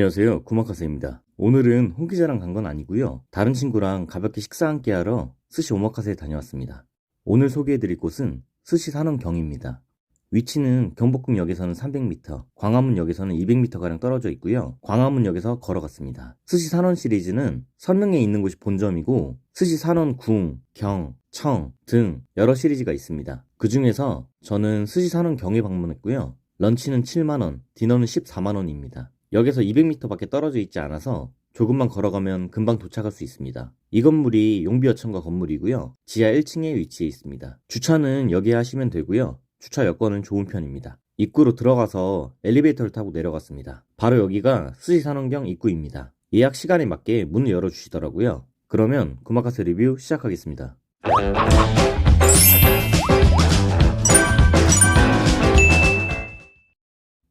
안녕하세요. 구마카세입니다. 오늘은 홍기자랑 간 건 아니고요. 다른 친구랑 가볍게 식사 함께 하러 스시 오마카세에 다녀왔습니다. 오늘 소개해드릴 곳은 스시 산원경입니다. 위치는 경복궁역에서는 300m, 광화문역에서는 200m가량 떨어져 있고요. 광화문역에서 걸어갔습니다. 스시 산원 시리즈는 선릉에 있는 곳이 본점이고 스시 산원 궁, 경, 청 등 여러 시리즈가 있습니다. 그 중에서 저는 스시 산원 경에 방문했고요. 런치는 7만원, 디너는 14만원입니다. 역에서 200m밖에 떨어져 있지 않아서 조금만 걸어가면 금방 도착할 수 있습니다. 이 건물이 용비어천가 건물이고요. 지하 1층에 위치해 있습니다. 주차는 여기에 하시면 되고요. 주차 여건은 좋은 편입니다. 입구로 들어가서 엘리베이터를 타고 내려갔습니다. 바로 여기가 스시산원경 입구입니다. 예약 시간에 맞게 문을 열어주시더라고요. 그러면 구마카세 리뷰 시작하겠습니다.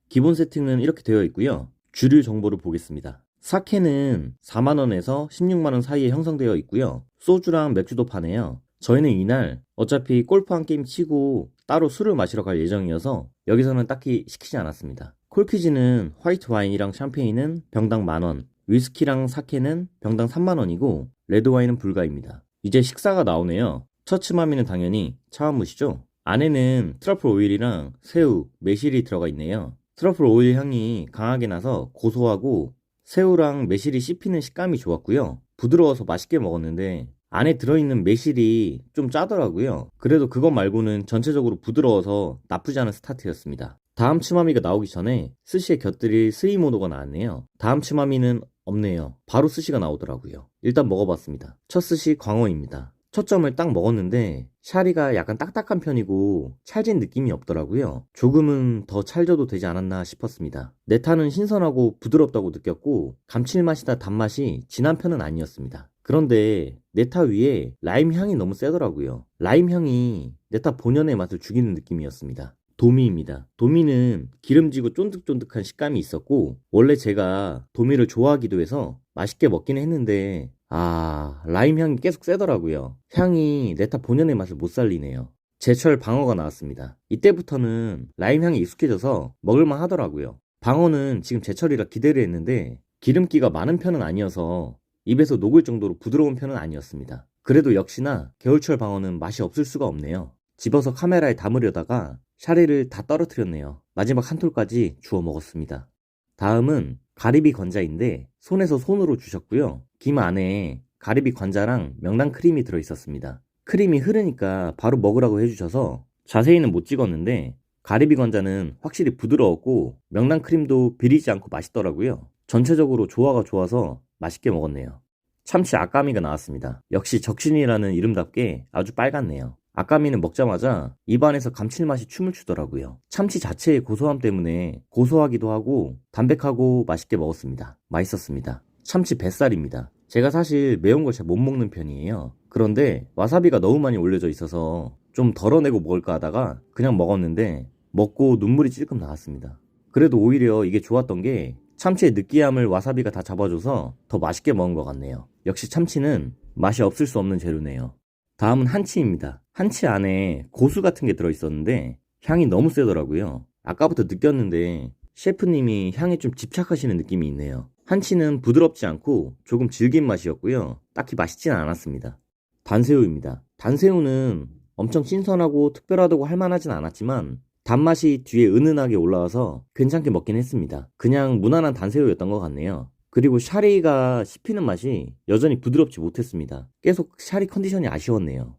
기본 세팅은 이렇게 되어 있고요. 주류 정보를 보겠습니다. 사케는 4만원에서 16만원 사이에 형성되어 있고요. 소주랑 맥주도 파네요. 저희는 이날 어차피 골프 한 게임 치고 따로 술을 마시러 갈 예정이어서 여기서는 딱히 시키지 않았습니다. 콜키즈는 화이트 와인이랑 샴페인은 병당 만원, 위스키랑 사케는 병당 3만원이고 레드 와인은 불가입니다. 이제 식사가 나오네요. 첫 치마미는 당연히 차원무시죠. 안에는 트러플 오일이랑 새우, 매실이 들어가 있네요. 트러플 오일 향이 강하게 나서 고소하고 새우랑 매실이 씹히는 식감이 좋았고요. 부드러워서 맛있게 먹었는데 안에 들어있는 매실이 좀 짜더라고요. 그래도 그것 말고는 전체적으로 부드러워서 나쁘지 않은 스타트였습니다. 다음 치마미가 나오기 전에 스시에 곁들일 스이모노가 나왔네요. 다음 치마미는 없네요. 바로 스시가 나오더라고요. 일단 먹어봤습니다. 첫 스시 광어입니다. 첫 점을 딱 먹었는데 샤리가 약간 딱딱한 편이고 찰진 느낌이 없더라고요. 조금은 더 찰져도 되지 않았나 싶었습니다. 네타는 신선하고 부드럽다고 느꼈고 감칠맛이나 단맛이 진한 편은 아니었습니다. 그런데 네타 위에 라임 향이 너무 세더라고요. 라임 향이 네타 본연의 맛을 죽이는 느낌이었습니다. 도미입니다. 도미는 기름지고 쫀득쫀득한 식감이 있었고 원래 제가 도미를 좋아하기도 해서 맛있게 먹긴 했는데 아 라임 향이 계속 세더라고요. 향이 네타 본연의 맛을 못 살리네요. 제철 방어가 나왔습니다. 이때부터는 라임 향이 익숙해져서 먹을만 하더라고요. 방어는 지금 제철이라 기대를 했는데 기름기가 많은 편은 아니어서 입에서 녹을 정도로 부드러운 편은 아니었습니다. 그래도 역시나 겨울철 방어는 맛이 없을 수가 없네요. 집어서 카메라에 담으려다가 샤리를 다 떨어뜨렸네요. 마지막 한 톨까지 주워 먹었습니다. 다음은 가리비 관자인데 손에서 손으로 주셨고요. 김 안에 가리비 관자랑 명란 크림이 들어있었습니다. 크림이 흐르니까 바로 먹으라고 해주셔서 자세히는 못 찍었는데 가리비 관자는 확실히 부드러웠고 명란 크림도 비리지 않고 맛있더라고요. 전체적으로 조화가 좋아서 맛있게 먹었네요. 참치 아까미가 나왔습니다. 역시 적신이라는 이름답게 아주 빨갛네요. 아까미는 먹자마자 입안에서 감칠맛이 춤을 추더라고요. 참치 자체의 고소함 때문에 고소하기도 하고 담백하고 맛있게 먹었습니다. 맛있었습니다. 참치 뱃살입니다. 제가 사실 매운 걸 잘 못 먹는 편이에요. 그런데 와사비가 너무 많이 올려져 있어서 좀 덜어내고 먹을까 하다가 그냥 먹었는데 먹고 눈물이 찔끔 나왔습니다. 그래도 오히려 이게 좋았던 게 참치의 느끼함을 와사비가 다 잡아줘서 더 맛있게 먹은 것 같네요. 역시 참치는 맛이 없을 수 없는 재료네요. 다음은 한치입니다. 한치 안에 고수 같은 게 들어있었는데 향이 너무 세더라고요. 아까부터 느꼈는데 셰프님이 향에 좀 집착하시는 느낌이 있네요. 한치는 부드럽지 않고 조금 질긴 맛이었고요. 딱히 맛있진 않았습니다. 단새우입니다. 단새우는 엄청 신선하고 특별하다고 할 만하진 않았지만 단맛이 뒤에 은은하게 올라와서 괜찮게 먹긴 했습니다. 그냥 무난한 단새우였던 것 같네요. 그리고 샤리가 씹히는 맛이 여전히 부드럽지 못했습니다. 계속 샤리 컨디션이 아쉬웠네요.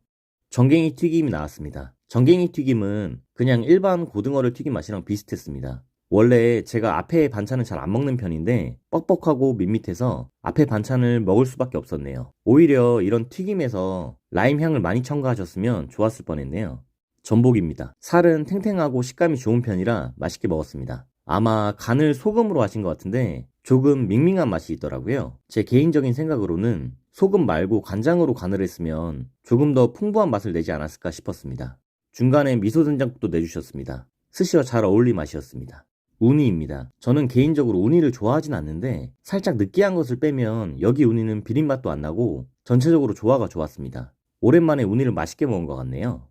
정갱이 튀김이 나왔습니다. 정갱이 튀김은 그냥 일반 고등어를 튀긴 맛이랑 비슷했습니다. 원래 제가 앞에 반찬을 잘 안 먹는 편인데 뻑뻑하고 밋밋해서 앞에 반찬을 먹을 수밖에 없었네요. 오히려 이런 튀김에서 라임 향을 많이 첨가하셨으면 좋았을 뻔했네요. 전복입니다. 살은 탱탱하고 식감이 좋은 편이라 맛있게 먹었습니다. 아마 간을 소금으로 하신 것 같은데 조금 밍밍한 맛이 있더라고요. 제 개인적인 생각으로는 소금 말고 간장으로 간을 했으면 조금 더 풍부한 맛을 내지 않았을까 싶었습니다. 중간에 미소 된장국도 내주셨습니다. 스시와 잘 어울린 맛이었습니다. 우니입니다. 저는 개인적으로 우니를 좋아하진 않는데 살짝 느끼한 것을 빼면 여기 우니는 비린맛도 안 나고 전체적으로 조화가 좋았습니다. 오랜만에 우니를 맛있게 먹은 것 같네요.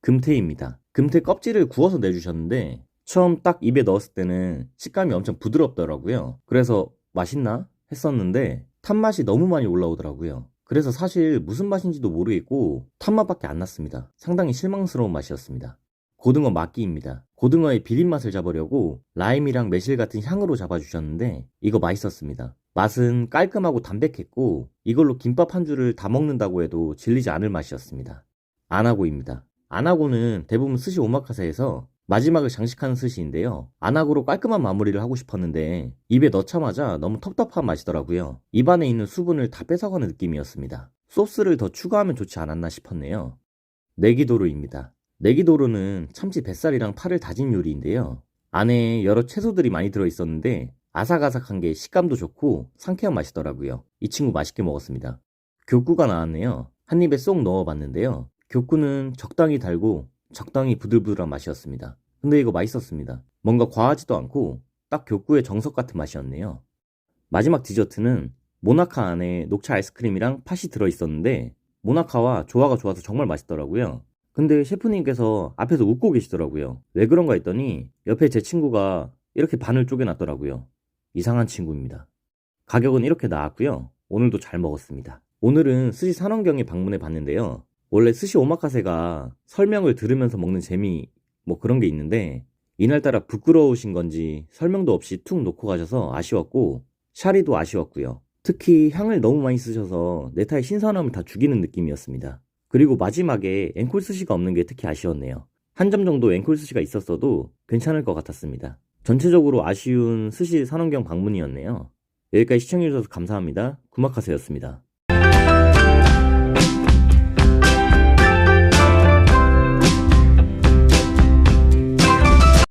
금태입니다. 금태 껍질을 구워서 내주셨는데 처음 딱 입에 넣었을 때는 식감이 엄청 부드럽더라고요. 그래서 맛있나? 했었는데 탄맛이 너무 많이 올라오더라고요. 그래서 사실 무슨 맛인지도 모르겠고 탄맛밖에 안 났습니다. 상당히 실망스러운 맛이었습니다. 고등어 막기입니다. 고등어의 비린맛을 잡으려고 라임이랑 매실 같은 향으로 잡아주셨는데 이거 맛있었습니다. 맛은 깔끔하고 담백했고 이걸로 김밥 한 줄을 다 먹는다고 해도 질리지 않을 맛이었습니다. 아나고입니다. 아나고는 대부분 스시 오마카세에서 마지막을 장식하는 스시인데요. 아나고로 깔끔한 마무리를 하고 싶었는데 입에 넣자마자 너무 텁텁한 맛이더라고요. 입안에 있는 수분을 다 뺏어가는 느낌이었습니다. 소스를 더 추가하면 좋지 않았나 싶었네요. 내기도루입니다. 내기도루는 참치 뱃살이랑 파를 다진 요리인데요. 안에 여러 채소들이 많이 들어있었는데 아삭아삭한 게 식감도 좋고 상쾌한 맛이더라고요. 이 친구 맛있게 먹었습니다. 교구가 나왔네요. 한 입에 쏙 넣어봤는데요. 교구는 적당히 달고 적당히 부들부들한 맛이었습니다. 근데 이거 맛있었습니다. 뭔가 과하지도 않고 딱 교구의 정석 같은 맛이었네요. 마지막 디저트는 모나카 안에 녹차 아이스크림이랑 팥이 들어있었는데 모나카와 조화가 좋아서 정말 맛있더라고요. 근데 셰프님께서 앞에서 웃고 계시더라고요. 왜 그런가 했더니 옆에 제 친구가 이렇게 반을 쪼개놨더라고요. 이상한 친구입니다. 가격은 이렇게 나왔고요. 오늘도 잘 먹었습니다. 오늘은 스시 산원경에 방문해 봤는데요. 원래 스시 오마카세가 설명을 들으면서 먹는 재미 뭐 그런 게 있는데 이날따라 부끄러우신 건지 설명도 없이 툭 놓고 가셔서 아쉬웠고 샤리도 아쉬웠고요. 특히 향을 너무 많이 쓰셔서 네타의 신선함을 다 죽이는 느낌이었습니다. 그리고 마지막에 앵콜 스시가 없는 게 특히 아쉬웠네요. 한 점 정도 앵콜 스시가 있었어도 괜찮을 것 같았습니다. 전체적으로 아쉬운 스시 산원경 방문이었네요. 여기까지 시청해주셔서 감사합니다. 구마카세였습니다.